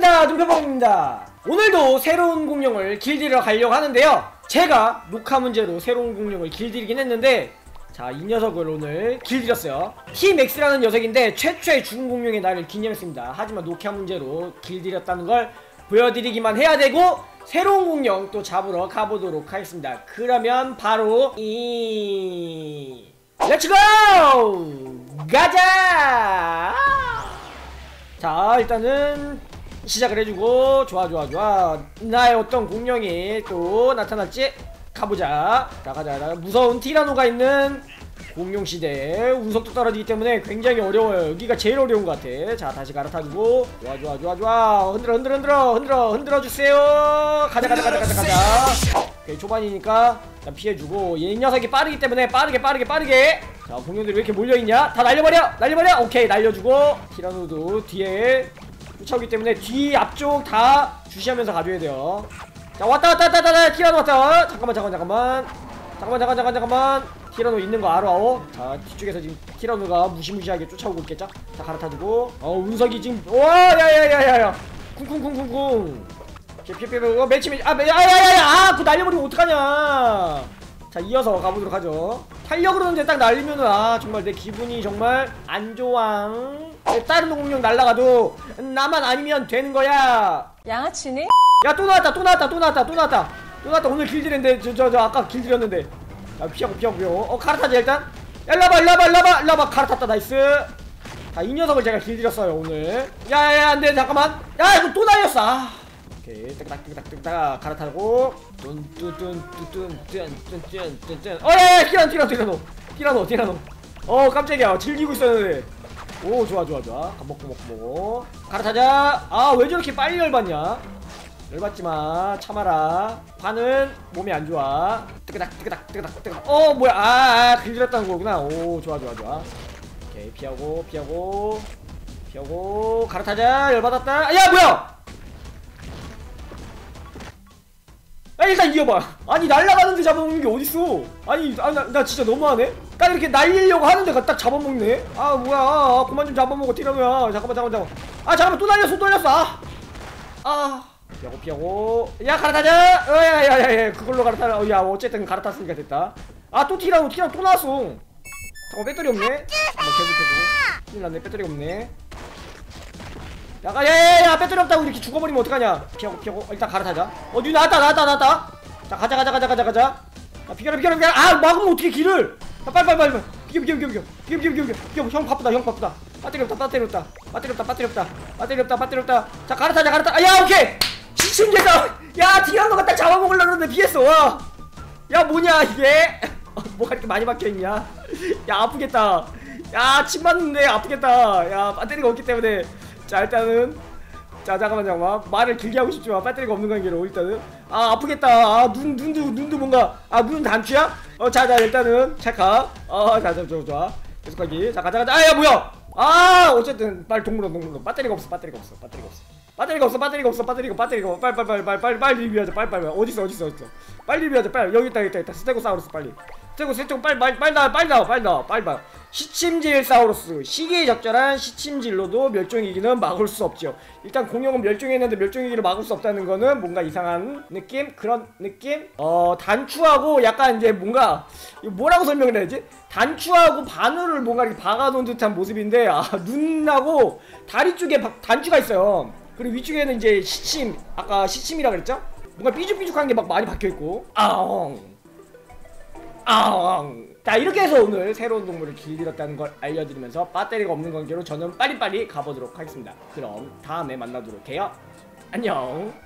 반갑습니다 오늘도 새로운 공룡을 길들여 가려고 하는데요. 제가 녹화 문제로 새로운 공룡을 길들이긴 했는데 자 이 녀석을 오늘 길들였어요. T-Max라는 녀석인데 최초의 죽은 공룡의 날을 기념했습니다. 하지만 녹화 문제로 길들였다는 걸 보여드리기만 해야 되고 새로운 공룡 또 잡으러 가보도록 하겠습니다. 그러면 바로 이 렛츠고! 가자! 자 일단은 시작을 해주고 좋아 좋아 좋아. 나의 어떤 공룡이 또 나타날지 가보자. 자 가자. 나 무서운 티라노가 있는 공룡시대에 운석도 떨어지기 때문에 굉장히 어려워요. 여기가 제일 어려운 것 같아. 자 다시 갈아타주고. 좋아 좋아 좋아 좋아. 흔들어 흔들어 흔들어. 흔들어 흔들어 주세요. 가자 가자 가자 가자 가자. 오케이 초반이니까 일단 피해주고. 얘 녀석이 빠르기 때문에 빠르게 빠르게 빠르게. 자 공룡들이 왜 이렇게 몰려있냐? 다 날려버려! 날려버려! 오케이 날려주고. 티라노도 뒤에 쫓아오기 때문에 뒤 앞쪽 다 주시하면서 가줘야 돼요. 자 왔다 왔다 왔다 왔다 티라노 왔다. 잠깐만 잠깐만 잠깐만. 잠깐만 잠깐 잠깐 잠깐만. 티라노 있는 거 알아 어? 자 뒤쪽에서 지금 티라노가 무시무시하게 쫓아오고 있겠죠? 자 갈아타주고. 어 운석이 지금 와 야야야야야 쿵쿵쿵쿵쿵. 피피피 어 매치 매치 아 매, 야야야야 아그 날려버리면 어떡하냐. 자 이어서 가보도록 하죠. 탄력 그러는데 딱 날리면은 아 정말 내 기분이 정말 안 좋아 다른 공룡 날라가도 나만 아니면 되는 거야. 양아치니? 야 또 나왔다 또 나왔다 또 나왔다 또 나왔다. 또 나왔다. 오늘 길들였는데 저 저 저 아까 길들였는데. 야 피하고 피하고 피하고. 어 갈아타자 일단. 야 일로와봐 일로와봐 일로와봐 일로와봐. 갈아탔다 나이스. 자 이 녀석을 제가 길들였어요 오늘. 야야야 안돼 잠깐만. 야 이거 또 날렸어. 아. 오케이. 뜨그닥 갈아타고. 뚠뚜뚠뚜뚠뚠뚠뚠뚠뚠. 어야야 티라노 티라노 티라노 티라노 어 깜짝이야. 즐기고 있었는데 오 좋아 좋아 좋아. 먹고 먹고 갈아타자. 아 왜 저렇게 빨리 열받냐? 열받지마. 참아라. 관은 몸이 안 좋아. 뜨그닥 뜨그닥 뜨그닥 뜨그닥. 어 뭐야. 아, 아 길들였다는 거구나. 오 좋아 좋아 좋아. 오케이 피하고 피하고. 피하고. 갈아타자. 열받았다. 아, 야 뭐야 아 일단 이어봐. 아니 날라가는데 잡아먹는 게 어딨어? 아니 아, 나, 나 진짜 너무하네? 딱 이렇게 날리려고 하는데 딱 잡아먹네? 아 뭐야. 아, 그만 좀 잡아먹어 티라노야. 잠깐만 잠깐만 잠깐만. 아 잠깐만. 또 날렸어 또 날렸어. 아, 아. 피하고 피하고. 야 갈아타자. 어야야야야 그걸로 갈아타라. 어, 야 어쨌든 갈아탔으니까 됐다. 아 또 티라노. 티라노 또 나왔어. 잠깐 배터리 없네. 한번 계속해보고 큰일 났네. 배터리 없네 야가 야야야 배터리 없다고 이렇게 죽어버리면 어떡하냐? 피하고 피하고 일단 갈아타자. 어디 나왔다 나왔다 나왔다. 자 가자 가자 가자 가자 가자. 자 비켜라 비켜라 비켜라. 아 막으면 어떻게 길을. 야, 빨리 빨리 빨리 비켜 비켜 비켜 비켜. 비켜 비켜 비켜 비켜. 형 바쁘다 형 바쁘다. 배터리 없다 배터리 없다. 배터리 없다 배터리 없다. 배터리 없다 배터리 없다. 자 갈아타자 갈아타. 아야 오케이. 시침제다. 야 디아노가 딱 잡아먹으려고 그러는데 피했어. 와. 야 뭐냐 이게? 어, 뭐가 이렇게 많이 박혀있냐? 야 아프겠다. 야 침 맞는데 아프겠다. 야 배터리가 없기 때문에 자 일단은 자 잠깐만 잠깐만 말을 길게 하고 싶지만 배터리가 없는 관계로 일단은. 아 아프겠다. 아 눈 눈도 눈도 뭔가 아눈 단추야? 어 자자 일단은 체크. 어자자 좋아 좋아 계속하기. 자 가자 가자. 아야 뭐야? 아 어쨌든 빨리 동물원 동물원. 배터리가 없어 배터리가 없어 배터리가 없어. 배터리가 없어 배터리가 없어 배터리가 배터리가 없어. 빨리 빨리 빨리 빨리 빨리 리뷰하자. 빨리 빨리 어디 있어 어디 있어 어디 있어? 빨리 리뷰하자 빨리. 여기 있다 여기 있다 있다. 스테고사우루스 빨리 스테고스테고 빨리 빨리 빨리 나와 빨리 나와 빨리 나와 빨리 봐 시침질 사우루스. 시기에 적절한 시침질로도 멸종위기는 막을 수 없죠. 일단 공룡은 멸종했는데 멸종위기를 막을 수 없다는 거는 뭔가 이상한 느낌? 그런 느낌? 어 단추하고 약간 이제 뭔가 뭐라고 설명을 해야지? 단추하고 바늘을 뭔가 이렇게 박아놓은 듯한 모습인데 아 눈하고 다리 쪽에 바, 단추가 있어요. 그리고 위쪽에는 이제 시침 아까 시침이라 그랬죠? 뭔가 삐죽삐죽한 게 막 많이 박혀있고. 아웅 아웅. 자 이렇게 해서 오늘 새로운 동물을 길들였다는 걸 알려드리면서 배터리가 없는 관계로 저는 빨리빨리 가보도록 하겠습니다. 그럼 다음에 만나도록 해요. 안녕